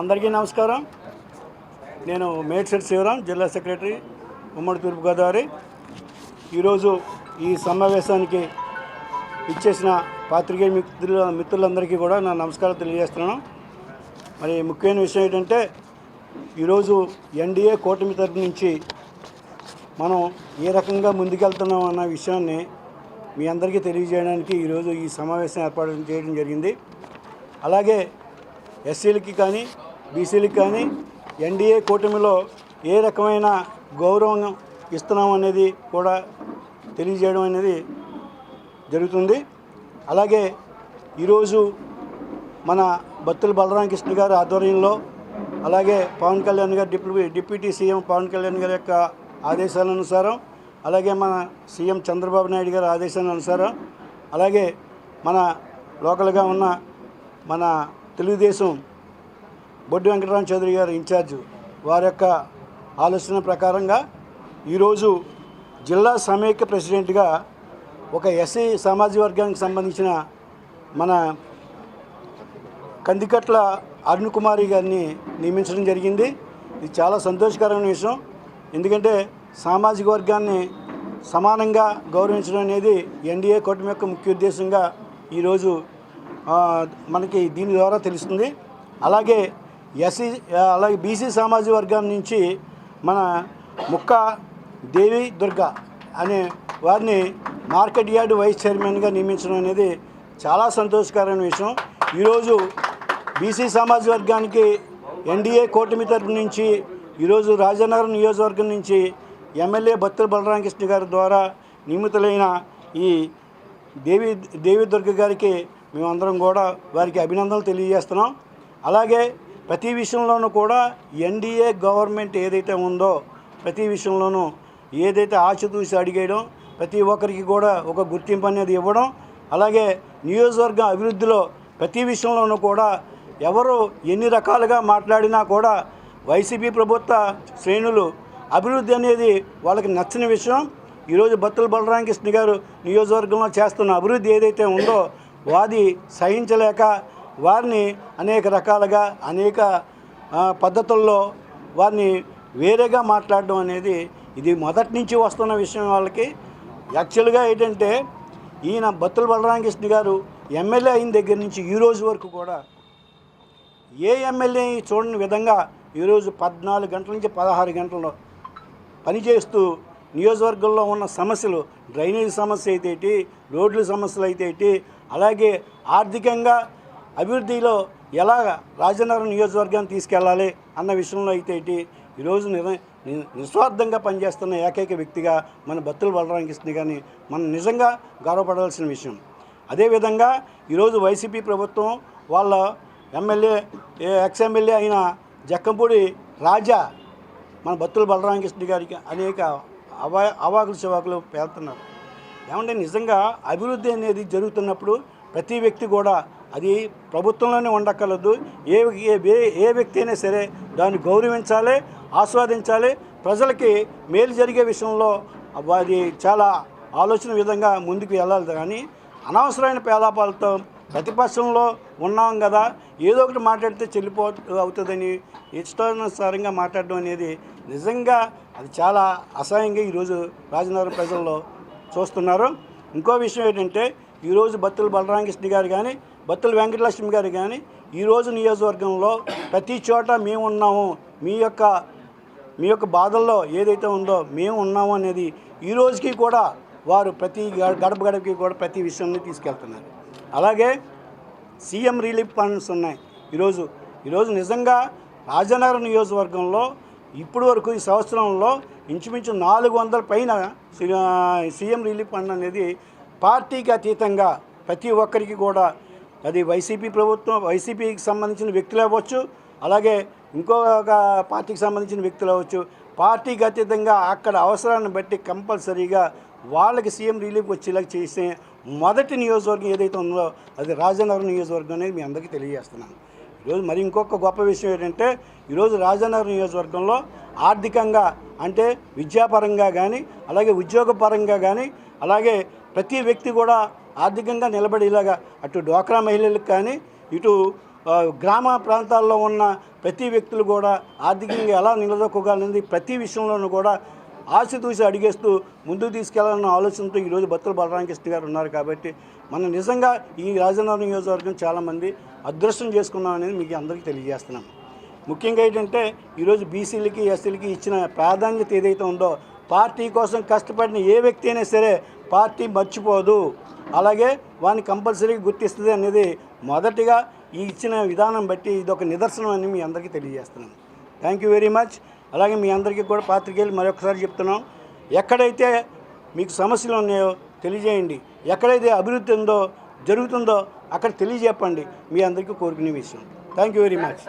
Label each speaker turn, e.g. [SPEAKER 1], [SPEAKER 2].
[SPEAKER 1] అందరికీ నమస్కారం. నేను మేడ్సెట్ శివరాం జిల్లా సెక్రటరీ ఉమ్మడి తూర్పుగోదావరి. ఈరోజు ఈ సమావేశానికి ఇచ్చేసిన పాత్రికేయ మిత్రుల మిత్రులందరికీ కూడా నా నమస్కారం తెలియజేస్తున్నాను. మరి ముఖ్యమైన విషయం ఏంటంటే ఈరోజు ఎన్డీఏ కూటమి తరపు నుంచి మనం ఏ రకంగా ముందుకెళ్తున్నాం అన్న విషయాన్ని మీ అందరికీ తెలియజేయడానికి ఈరోజు ఈ సమావేశం ఏర్పాటు చేయడం జరిగింది. అలాగే ఎస్సీలకి కానీ బీసీలకి కానీ ఎన్డీఏ కూటమిలో ఏ రకమైన గౌరవం ఇస్తున్నాం అనేది కూడా తెలియజేయడం అనేది జరుగుతుంది. అలాగే ఈరోజు మన బత్తుల బలరామకృష్ణ గారి ఆధ్వర్యంలో అలాగే పవన్ కళ్యాణ్ గారు deputy deputy CM Pawan Kalyan గారి యొక్క ఆదేశాలనుసారం అలాగే మన సీఎం చంద్రబాబు నాయుడు గారి ఆదేశాల అనుసారం అలాగే మన లోకల్గా ఉన్న మన తెలుగుదేశం బొడ్డు వెంకటరామ చౌదరి గారు ఇన్ఛార్జ్ వారి యొక్క ఆలోచన ప్రకారంగా ఈరోజు జిల్లా సమైక్య ప్రెసిడెంట్గా ఒక ఎస్సీ సామాజిక వర్గానికి సంబంధించిన మన కందికట్ల అరుణ్ కుమారి గారిని నియమించడం జరిగింది. ఇది చాలా సంతోషకరమైన విషయం. ఎందుకంటే సామాజిక వర్గాన్ని సమానంగా గౌరవించడం అనేది ఎన్డీఏ కూటమి యొక్క ముఖ్య ఉద్దేశంగా ఈరోజు మనకి దీని ద్వారా తెలుస్తుంది. అలాగే ఎస్సీ అలాగే బీసీ సామాజిక వర్గం నుంచి మన ముక్క దేవి దుర్గా అనే వారిని మార్కెట్ యార్డ్ వైస్ చైర్మన్గా నియమించడం అనేది చాలా సంతోషకరమైన విషయం. ఈరోజు బీసీ సామాజిక వర్గానికి ఎన్డీఏ కూటమి తరపు నుంచి ఈరోజు రాజనగరం నియోజకవర్గం నుంచి ఎమ్మెల్యే బత్తుల బలరామకృష్ణ గారి ద్వారా నియమితులైన ఈ దేవి దేవి దుర్గ గారికి మేమందరం కూడా వారికి అభినందనలు తెలియజేస్తున్నాం. అలాగే ప్రతి విషయంలోనూ కూడా ఎన్డీఏ గవర్నమెంట్ ఏదైతే ఉందో ప్రతి విషయంలోనూ ఏదైతే ఆచితూసి అడిగేయడం ప్రతి ఒక్కరికి కూడా ఒక గుర్తింపు అనేది ఇవ్వడం అలాగే నియోజకవర్గం అభివృద్ధిలో ప్రతి విషయంలోనూ కూడా ఎవరు ఎన్ని రకాలుగా మాట్లాడినా కూడా వైసీపీ ప్రభుత్వ శ్రేణులు అభివృద్ధి అనేది వాళ్ళకి నచ్చని విషయం. ఈరోజు బత్తుల బలరామకృష్ణ గారు నియోజకవర్గంలో చేస్తున్న అభివృద్ధి ఏదైతే ఉందో వాది సహించలేక వారిని అనేక రకాలుగా అనేక పద్ధతుల్లో వారిని వేరేగా మాట్లాడడం అనేది ఇది మొదటి నుంచి వస్తున్న విషయం వాళ్ళకి. యాక్చువల్గా ఏంటంటే ఈయన బత్తుల బలరామకృష్ణ గారు ఎమ్మెల్యే అయిన దగ్గర నుంచి ఈ రోజు వరకు కూడా ఏ ఎమ్మెల్యే చూడని విధంగా ఈరోజు పద్నాలుగు గంటల నుంచి పదహారు గంటల్లో పనిచేస్తూ నియోజకవర్గంలో ఉన్న సమస్యలు డ్రైనేజ్ సమస్య అయితే ఏంటి, రోడ్ల సమస్యలు అయితే ఏంటి, అలాగే ఆర్థికంగా అభివృద్ధిలో ఎలా రాజనగరం నియోజకవర్గాన్ని తీసుకెళ్ళాలి అన్న విషయంలో అయితే ఈరోజు ని- నిస్వార్థంగా పనిచేస్తున్న ఏకైక వ్యక్తిగా మన బత్తులు బలరానికి ఇస్తుంది కానీ మనం నిజంగా గర్వపడాల్సిన విషయం. అదేవిధంగా ఈరోజు వైసీపీ ప్రభుత్వం వాళ్ళ ఎమ్మెల్యే ఎక్స్ ఎమ్మెల్యే అయిన జక్కంపూడి రాజా మన బత్తుల బలరామకృష్ణ గారికి అనేక అవా అవాకులు చివాకులు పేలుతున్నారు. ఏమంటే నిజంగా అభివృద్ధి అనేది జరుగుతున్నప్పుడు ప్రతి వ్యక్తి కూడా అది ప్రభుత్వంలోనే ఉండక్కర్లేదు. ఏ ఏ ఏ- వ్యక్తి అయినా సరే దాన్ని గౌరవించాలి ఆస్వాదించాలి. ప్రజలకి మేలు జరిగే విషయంలో అది చాలా ఆలోచన విధంగా ముందుకు వెళ్ళాలి. కానీ అనవసరమైన పేదాపాలతో ప్రతిపక్షంలో ఉన్నాం కదా ఏదో ఒకటి మాట్లాడితే చెల్లిపో అవుతుందని ఇష్టానుసారంగా మాట్లాడడం అనేది నిజంగా అది చాలా అసహ్యంగా ఈరోజు రాజనగరం ప్రజల్లో చూస్తున్నారు. ఇంకో విషయం ఏంటంటే ఈరోజు బత్తుల బలరామకృష్ణ గారు కానీ బత్తుల వెంకటలక్ష్మి గారు కానీ ఈరోజు నియోజకవర్గంలో ప్రతి చోట మేము ఉన్నాము మీ యొక్క మీ యొక్క బాధల్లో ఏదైతే ఉందో మేము ఉన్నాము అనేది ఈ రోజుకి కూడా వారు ప్రతి గడప గడపకి కూడా ప్రతి విషయాన్ని తీసుకెళ్తున్నారు. అలాగే సీఎం రిలీఫ్ ఫండ్స్ ఉన్నాయి. ఈరోజు ఈరోజు నిజంగా రాజనగరం నియోజకవర్గంలో ఇప్పటి వరకు ఈ సంవత్సరంలో ఇంచుమించు నాలుగు వందల పైన సీఎం రిలీఫ్ ఫండ్ అనేది పార్టీకి అతీతంగా ప్రతి ఒక్కరికి కూడా అది వైసీపీ ప్రభుత్వం వైసీపీకి సంబంధించిన వ్యక్తులు అవ్వచ్చు అలాగే ఇంకొక పార్టీకి సంబంధించిన వ్యక్తులు అవ్వచ్చు. పార్టీకి అతీతంగా అక్కడ అవసరాన్ని బట్టి కంపల్సరీగా వాళ్ళకి సీఎం రిలీఫ్ వచ్చేలాగా చేసే మొదటి నియోజకవర్గం ఏదైతే ఉందో అది రాజనగరం నియోజకవర్గం అనేది మీ అందరికీ తెలియజేస్తున్నాను. ఈరోజు మరి ఇంకొక గొప్ప విషయం ఏంటంటే ఈరోజు రాజనగరం నియోజకవర్గంలో ఆర్థికంగా అంటే విద్యాపరంగా కానీ అలాగే ఉద్యోగపరంగా కానీ అలాగే ప్రతి వ్యక్తి కూడా ఆర్థికంగా నిలబడేలాగా అటు డ్వాక్రా మహిళలకు కానీ ఇటు గ్రామ ప్రాంతాల్లో ఉన్న ప్రతి వ్యక్తులు కూడా ఆర్థికంగా ఎలా నిలదొక్కగలనేది ప్రతి విషయంలోనూ కూడా ఆశతూసి అడిగేస్తూ ముందుకు తీసుకెళ్ళాలన్న ఆలోచనతో ఈరోజు బత్తుల బలరామకృష్ణ గారు ఉన్నారు కాబట్టి మనం నిజంగా ఈ రాజనగరం నియోజకవర్గం చాలామంది అదృష్టం చేసుకున్నాం అనేది మీకు అందరికీ తెలియజేస్తున్నాం. ముఖ్యంగా ఏంటంటే ఈరోజు బీసీలకి ఎస్సీలకి ఇచ్చిన ప్రాధాన్యత ఏదైతే ఉందో పార్టీ కోసం కష్టపడిన ఏ వ్యక్తి అయినా సరే పార్టీ మర్చిపోదు. అలాగే వాడిని కంపల్సరీగా గుర్తిస్తుంది అనేది మొదటిగా ఈ ఇచ్చిన విధానం బట్టి ఇది ఒక నిదర్శనం అని మీ అందరికీ తెలియజేస్తున్నాను థ్యాంక్ యూ వెరీ మచ్. అలాగే మీ అందరికీ కూడా పాత్రికేయులు మరొకసారి చెప్తున్నాం. ఎక్కడైతే మీకు సమస్యలు ఉన్నాయో తెలియజేయండి. ఎక్కడైతే అభివృద్ధి ఉందో జరుగుతుందో అక్కడ తెలియజెప్పండి మీ అందరికీ కోరుకునే విషయం. Thank you very much